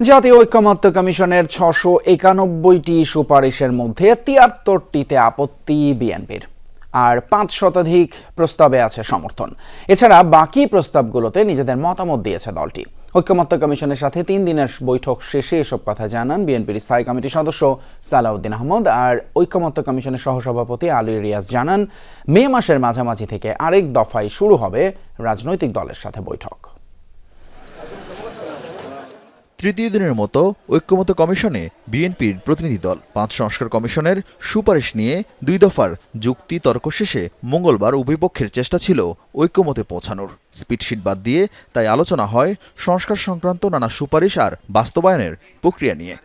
জাতীয় ঐক্যমত্য কমিশনের ছশো একানব্বইটি সুপারিশের মধ্যে তিয়াত্তরটিতে আপত্তি বিএনপির। আর পাঁচ শতাধিক প্রস্তাবে আছে সমর্থন। এছাড়া বাকি প্রস্তাবগুলোতে নিজেদের মতামত দিয়েছে দলটি। ঐক্যমত্য কমিশনের সাথে তিন দিনের বৈঠক শেষে এসব কথা জানান বিএনপির স্থায়ী কমিটির সদস্য সালাউদ্দিন আহমদ। আর ঐক্যমত্য কমিশনের সহসভাপতি আলী রিয়াজ জানান, মে মাসের মাঝামাঝি থেকে আরেক দফায় শুরু হবে রাজনৈতিক দলের সাথে বৈঠক। তৃতীয় দিনের মতো ঐক্যমত কমিশনে বিএনপির প্রতিনিধি দল। পাঁচ সংস্কার কমিশনের সুপারিশ নিয়ে দুই দফার যুক্তি তর্ক শেষে মঙ্গলবার উভয়পক্ষের চেষ্টা ছিল ঐক্যমতে পৌঁছানোর। স্পিডশিট বাদ দিয়ে তাই আলোচনা হয় সংস্কার সংক্রান্ত নানা সুপারিশ আর বাস্তবায়নের প্রক্রিয়া নিয়ে।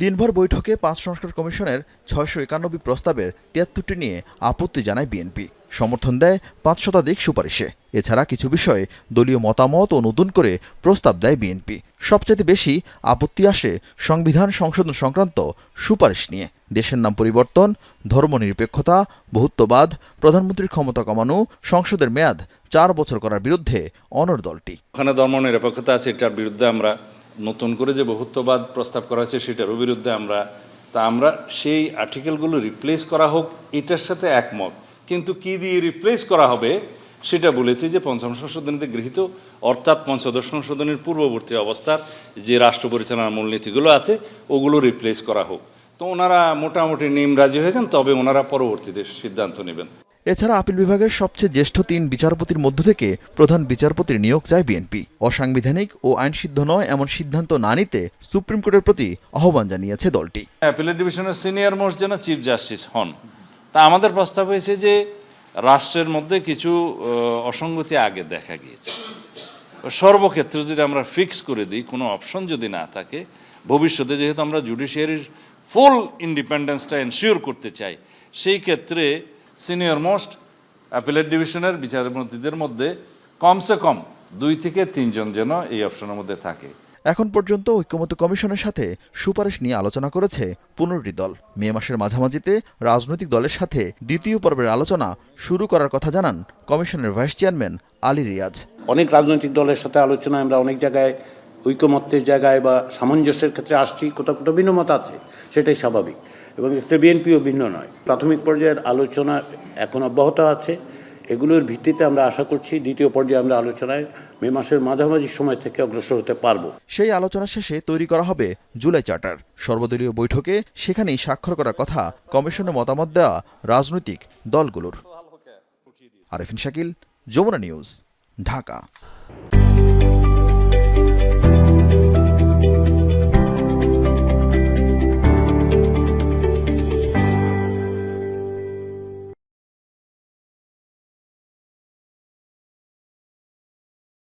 দিনভর বৈঠকে পাঁচ সংস্কার কমিশনের ছয়শো একানব্বই প্রস্তাবের তিয়াত্তরটি নিয়ে আপত্তি জানায় বিএনপি। সমর্থন দেয় পাঁচ শতাধিক সুপারিশে। এছাড়া কিছু বিষয়ে দলীয় মতামত ও নতুন করে প্রস্তাব দেয় বিএনপি। সবচেয়ে বেশি আপত্তি আসে সংবিধান সংশোধন সংক্রান্ত সুপারিশ নিয়ে। দেশের নাম পরিবর্তন, ধর্মনিরপেক্ষতা, বহুত্ববাদ, প্রধানমন্ত্রীর ক্ষমতা কমানো, সংসদের মেয়াদ চার বছর করার বিরুদ্ধে অনর দলটি। ওখানে ধর্মনিরপেক্ষতা আছে, এটার বিরুদ্ধে আমরা নতুন করে যে বহুত্ববাদ প্রস্তাব করা হয়েছে, সেটারও বিরুদ্ধে আমরা, তা আমরা সেই আর্টিকেলগুলো রিপ্লেস করা হোক, এটার সাথে একমত। কিন্তু কি দিয়ে রিপ্লেস করা হবে সেটা বলেছি যে পঞ্চম সংশোধনীতে গৃহীত অর্থাৎ পঞ্চদশ সংশোধনীর পূর্ববর্তী অবস্থার যে রাষ্ট্র পরিচালনার মূলনীতিগুলো আছে ওগুলো রিপ্লেস করা হোক। তো ওনারা মোটামুটি নিম রাজি হয়েছেন তবে ওনারা পরবর্তীতে সিদ্ধান্ত নেবেন। এছাড়া আপিল বিভাগের সবচেয়ে জ্যেষ্ঠ তিন বিচারপতির মধ্য থেকে প্রধান বিচারপতির নিয়োগ চায় বিএনপি। অসাংবিধানিক ও আইনসিদ্ধ নয় এমন সিদ্ধান্ত না নিতে সুপ্রিম কোর্টের প্রতি আহ্বান জানিয়েছে দলটি। অ্যাপিলেট ডিভিশনের সিনিয়র মোস্ট যেন চিফ জাস্টিস হন। তা আমাদের প্রস্তাব হয়েছে যে রাষ্ট্রের মধ্যে কিছু অসঙ্গতি আগে দেখা গিয়েছে। সর্বক্ষেত্রে যদি আমরা ফিক্স করে দিই, কোনো অপশন যদি না থাকে, ভবিষ্যতে যেহেতু আমরা জুডিশিয়ারির ফুল ইন্ডিপেন্ডেন্সটা এনশিওর করতে চাই, সেই ক্ষেত্রে সিনিয়র মোস্ট অ্যাপিলেট ডিভিশনের বিচারপতিদের মধ্যে কমসে কম দুই থেকে তিনজন যেন এই অপশনের মধ্যে থাকে। এখন পর্যন্ত ঐক্যমত্য কমিশনের সাথে সুপারিশ নিয়ে আলোচনা করেছে পনেরোটি দল। মে মাসের মাঝামাঝিতে রাজনৈতিক দলের সাথে দ্বিতীয় পর্বের আলোচনা শুরু করার কথা জানান কমিশনের ভাইস চেয়ারম্যান আলী রিয়াজ। অনেক রাজনৈতিক দলের সাথে আলোচনায় আমরা অনেক জায়গায় ঐকমত্যের জায়গায় বা সামঞ্জস্যের ক্ষেত্রে আসছি, কোথাও কোথাও ভিন্নমত আছে, সেটাই স্বাভাবিক। এবং বিএনপিও ভিন্ন নয়। প্রাথমিক পর্যায়ের আলোচনা এখন অব্যাহত আছে। এগুলোর ভিত্তিতে আমরা আশা করছি দ্বিতীয় পর্যায়ে আমরা আলোচনায় মে মাসের মাঝামাঝি সময় থেকে অগ্রসর হতে পারব। সেই আলোচনা শেষে তৈরি করা হবে জুলাই চার্টার। সর্বদলীয় বৈঠকে সেখানেই স্বাক্ষর করার কথা কমিশনের মতামত দেওয়া রাজনৈতিক দলগুলোর। আরেফিন শাকিল, যমুনা নিউজ, ঢাকা।